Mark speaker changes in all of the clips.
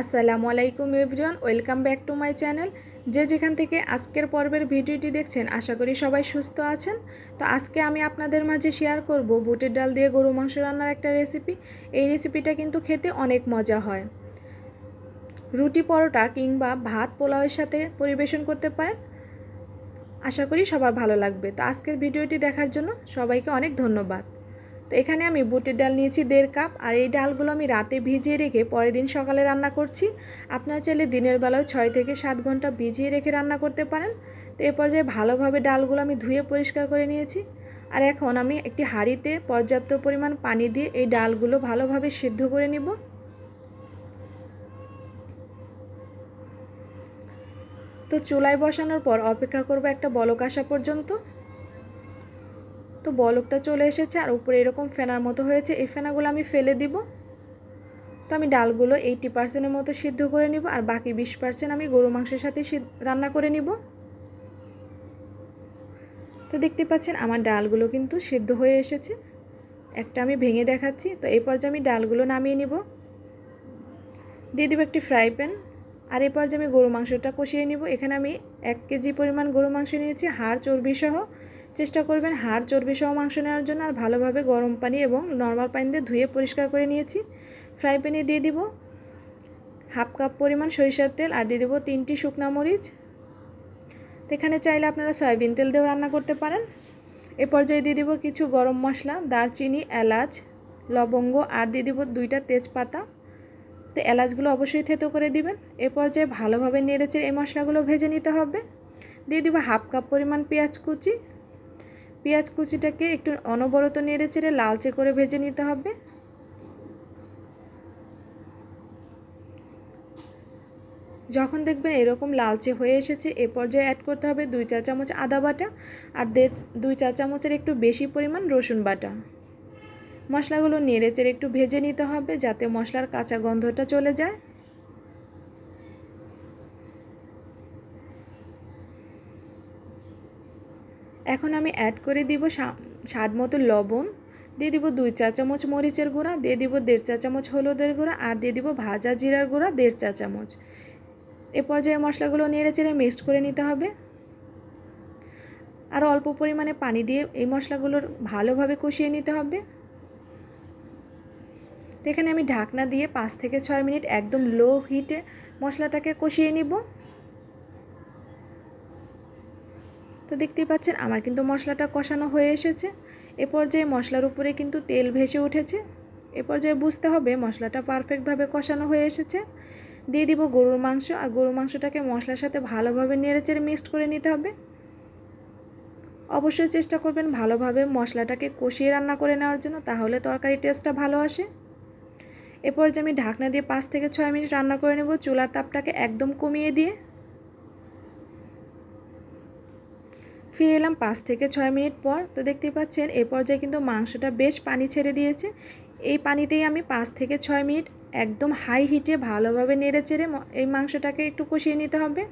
Speaker 1: আসসালামু আলাইকুম everyone, welcome back to my channel. যে যেখান থেকে আজকের পর্বের ভিডিওটি দেখছেন, আশা করি সবাই সুস্থ আছেন। তো আজকে আমি আপনাদের মাঝে শেয়ার করব বুটের ডাল দিয়ে গরু মাংস রান্নার একটা রেসিপি এই রেসিপিটা কিন্তু খেতে অনেক মজা হয়। রুটি পরোটা কিংবা ভাত পোলাওয়ের সাথে পরিবেশন করতে পারেন। আশা করি সবার ভালো লাগবে। তো আজকের ভিডিওটি দেখার জন্য সবাইকে অনেক ধন্যবাদ। তো এখানে আমি বুটের ডাল নিয়েছি দেড় কাপ, আর এই ডালগুলো আমি রাতে ভিজিয়ে রেখে পরের দিন সকালে রান্না করছি। আপনারা চাইলে দিনের বেলাও ছয় থেকে সাত ঘণ্টা ভিজিয়ে রেখে রান্না করতে পারেন। তো এ পর্যায়ে ভালোভাবে ডালগুলো আমি ধুয়ে পরিষ্কার করে নিয়েছি। আর এখন আমি একটি হাঁড়িতে পর্যাপ্ত পরিমাণ পানি দিয়ে এই ডালগুলো ভালোভাবে সিদ্ধ করে নিব। তো চুলায় বসানোর পর অপেক্ষা করব একটা বলক আসা পর্যন্ত। তো বলকটা চলে এসেছে আর উপরে এরকম ফেনার মতো হয়েছে। এই ফেনাগুলো আমি ফেলে দিব। তো আমি ডালগুলো এইটি পার্সেন্টের মতো সিদ্ধ করে নিব আর বাকি বিশ পার্সেন্ট আমি গরু মাংসের সাথে রান্না করে নিব। তো দেখতে পাচ্ছেন আমার ডালগুলো কিন্তু সিদ্ধ হয়ে এসেছে। একটা আমি ভেঙে দেখাচ্ছি। তো এই পর্যায়ে আমি ডালগুলো নামিয়ে নিব। দিয়ে দেবো একটি ফ্রাই প্যান আর এই পর্যায়ে আমি গরু মাংসটা কষিয়ে নিব। এখানে আমি এক কেজি পরিমাণ গরু মাংস নিয়েছি, হাড় চর্বি সহ চেষ্টা করবেন হাড় চর্বি সহ মাংস নেওয়ার জন্য আর ভালোভাবে গরম পানি এবং নর্মাল পানি দিয়ে ধুয়ে পরিষ্কার করে নিয়েছি। ফ্রাই প্যানে দিয়ে দিব হাফ কাপ পরিমাণ সরিষার তেল আর দিয়ে দেবো তিনটি শুকনা মরিচ। এখানে চাইলে আপনারা সয়াবিন তেল দিয়েও রান্না করতে পারেন। এ পর্যায়ে দিয়ে দিব কিছু গরম মশলা, দারচিনি, এলাচ, লবঙ্গ আর দিয়ে দিব দুইটা তেজপাতা। তো এলাচগুলো অবশ্যই থেতো করে দিবেন। এ পর্যায়ে ভালোভাবে নেড়েচে এই মশলাগুলো ভেজে নিতে হবে। দিয়ে দিব হাফ কাপ পরিমাণ পেঁয়াজ কুচি। পেঁয়াজ কুচিটাকে একটু অনবরত নেড়ে চেড়ে লালচে করে ভেজে নিতে হবে। যখন দেখবেন এরকম লালচে হয়ে এসেছে, এ পর্যায়ে অ্যাড করতে হবে দুই চা চামচ আদা বাটা আর দেড় দুই চা চামচের একটু বেশি পরিমাণ রসুন বাটা। মশলাগুলো নেড়ে চেড়ে একটু ভেজে নিতে হবে যাতে মশলার কাঁচা গন্ধটা চলে যায়। এখন আমি অ্যাড করে দিব স্বাদ মতো লবণ, দিয়ে দিব দুই চা চামচ মরিচের গুঁড়া, দিয়ে দিব দেড় চা চামচ হলুদের গুঁড়া, আর দিয়ে দিব ভাজা জিরার গুঁড়া দেড় চা চামচ। এ পর্যায়ে মশলাগুলো নেড়ে চেড়ে মিক্সড করে নিতে হবে। আর অল্প পরিমাণে পানি দিয়ে এই মশলাগুলোর ভালোভাবে কষিয়ে নিতে হবে। এখানে আমি ঢাকনা দিয়ে পাঁচ থেকে ছয় মিনিট একদম লো হিটে মশলাটাকে কষিয়ে নিব। তো দেখতেই পাচ্ছেন আমার কিন্তু মশলাটা কষানো হয়ে এসেছে। এ পর্যায়ে মশলার উপরে কিন্তু তেল ভেসে উঠেছে। এ পর্যায়ে বুঝতে হবে মশলাটা পারফেক্টভাবে কষানো হয়ে এসেছে। দিয়ে দিব গরুর মাংস আর গরুর মাংসটাকে মশলার সাথে ভালোভাবে নেড়েচেড়ে মিক্সড করে নিতে হবে। অবশ্যই চেষ্টা করবেন ভালোভাবে মশলাটাকে কষিয়ে রান্না করে নেওয়ার জন্য, তাহলে তরকারি টেস্টটা ভালো আসে। এরপর যে আমি ঢাকনা দিয়ে পাঁচ থেকে ছয় মিনিট রান্না করে নেব। চুলার তাপটাকে একদম কমিয়ে দিয়ে ফিরে এলাম পাঁচ থেকে ছয় মিনিট পর। তো দেখতে পাচ্ছেন, এ পর্যায়ে কিন্তু মাংসটা বেশ পানি ছেড়ে দিয়েছে। এই পানিতেই আমি পাঁচ থেকে ছয় মিনিট একদম হাই হিটে ভালোভাবে নেড়ে চেড়ে এই মাংসটাকে একটু কষিয়ে নিতে হবে।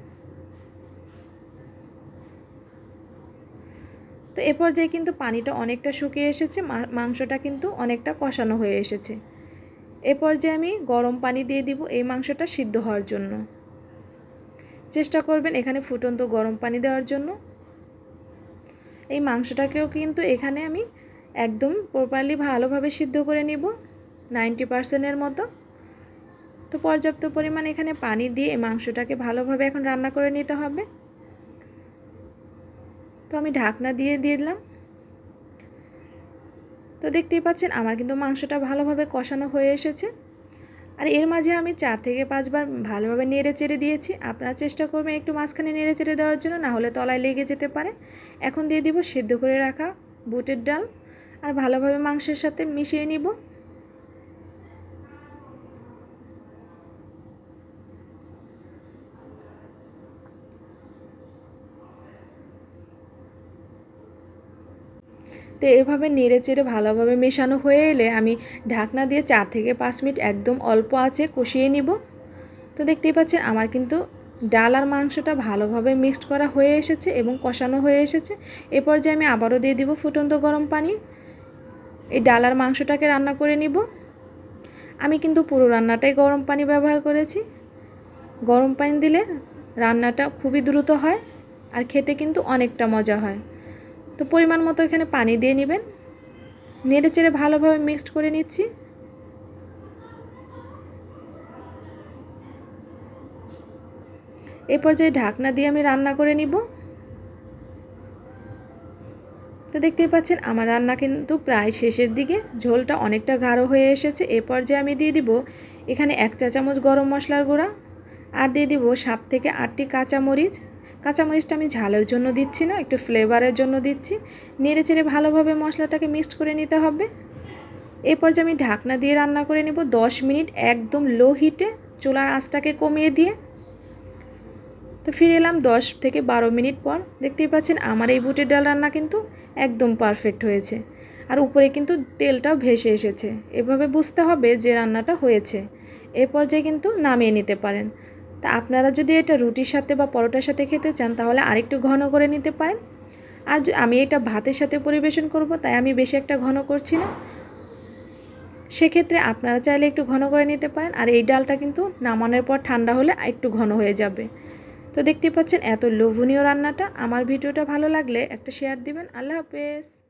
Speaker 1: তো এ পর্যায়ে কিন্তু পানিটা অনেকটা শুকিয়ে এসেছে মাংসটা কিন্তু অনেকটা কষানো হয়ে এসেছে। এ পর্যায়ে আমি গরম পানি দিয়ে দিব এই মাংসটা সিদ্ধ হওয়ার জন্য। চেষ্টা করবেন এখানে ফুটন্ত গরম পানি দেওয়ার জন্য। এই মাংসটাকেও কিন্তু এখানে আমি একদম প্রপারলি ভালোভাবে সিদ্ধ করে নিব নাইনটি পার্সেন্টের মতো। তো পর্যাপ্ত পরিমাণ এখানে পানি দিয়ে মাংসটাকে ভালোভাবে এখন রান্না করে নিতে হবে। তো আমি ঢাকনা দিয়ে দিয়ে দিলাম। তো দেখতেই পাচ্ছেন, আমার কিন্তু মাংসটা ভালোভাবে কষানো হয়ে এসেছে। আর এর মাঝে আমি চার থেকে পাঁচবার ভালোভাবে নেড়ে চেড়ে দিয়েছি। আপনারা চেষ্টা করবেন একটু মাঝখানে নেড়ে চেড়ে দেওয়ার জন্য, না হলে তলায় লেগে যেতে পারে। এখন দিয়ে দিব সিদ্ধ করে রাখা বুটের ডাল। আর ভালোভাবে মাংসের সাথে মিশিয়ে নিব। তো এভাবে নেড়ে চেড়ে ভালোভাবে মেশানো হয়ে এলে আমি ঢাকনা দিয়ে চার থেকে পাঁচ মিনিট একদম অল্প আছে কষিয়ে নিব। তো দেখতেই পাচ্ছেন আমার কিন্তু ডাল আর মাংসটা ভালোভাবে মিক্সড করা হয়ে এসেছে এবং কষানো হয়ে এসেছে। এ পর্যায়ে আমি আবারও দিয়ে দিব ফুটন্ত গরম পানি। এই ডাল আর মাংসটাকে রান্না করে নিব। আমি কিন্তু পুরো রান্নাটাই গরম পানি ব্যবহার করেছি। গরম পানি দিলে রান্নাটা খুবই দ্রুত হয় আর খেতে কিন্তু অনেকটা মজা হয়। তো পরিমাণ মতো এখানে পানি দিয়ে নেবেন। নেড়ে চেড়ে ভালোভাবে মিক্সড করে নিচ্ছি। এ পর্যায়ে ঢাকনা দিয়ে আমি রান্না করে নিব। তো দেখতেই পাচ্ছেন, আমার রান্না কিন্তু প্রায় শেষের দিকে। ঝোলটা অনেকটা গাঢ় হয়ে এসেছে। এ পর্যায়ে আমি দিয়ে দিব এখানে এক চা চামচ গরম মশলার গুঁড়া। আর দিয়ে দিব সাত থেকে আটটি কাঁচামরিচ। কাঁচামরিচটা আমি ঝালের জন্য দিচ্ছি না, একটু ফ্লেভারের জন্য দিচ্ছি। নেড়ে চেড়ে ভালোভাবে মশলাটাকে মিক্সড করে নিতে হবে। এই পর্যায়ে আমি ঢাকনা দিয়ে রান্না করে নেব, দশ মিনিট একদম লো হিটে চুলার আঁচটাকে কমিয়ে দিয়ে। তো ফিরে এলাম দশ থেকে বারো মিনিট পর। দেখতেই পাচ্ছেন আমার এই বুটের ডাল রান্না কিন্তু একদম পারফেক্ট হয়েছে। আর উপরে কিন্তু তেলটাও ভেসে এসেছে। এভাবে বুঝতে হবে যে রান্নাটা হয়েছে। এ পর্যায়ে কিন্তু নামিয়ে নিতে পারেন। তা আপনারা যদি এটা রুটির সাথে বা পরোটার সাথে খেতে চান, তাহলে আরেকটু ঘন করে নিতে পারেন। আর আমি এটা ভাতের সাথে পরিবেশন করব, তাই আমি বেশি একটা ঘন করছি না। সেক্ষেত্রে আপনারা চাইলে একটু ঘন করে নিতে পারেন, আর এই ডালটা কিন্তু নামানোর পর ঠান্ডা হলে একটু ঘন হয়ে যাবে। তো দেখতে পাচ্ছেন এত লোভনীয় রান্নাটা। আমার ভিডিওটা ভালো লাগলে একটা শেয়ার দিবেন। আল্লাহ হাফেজ।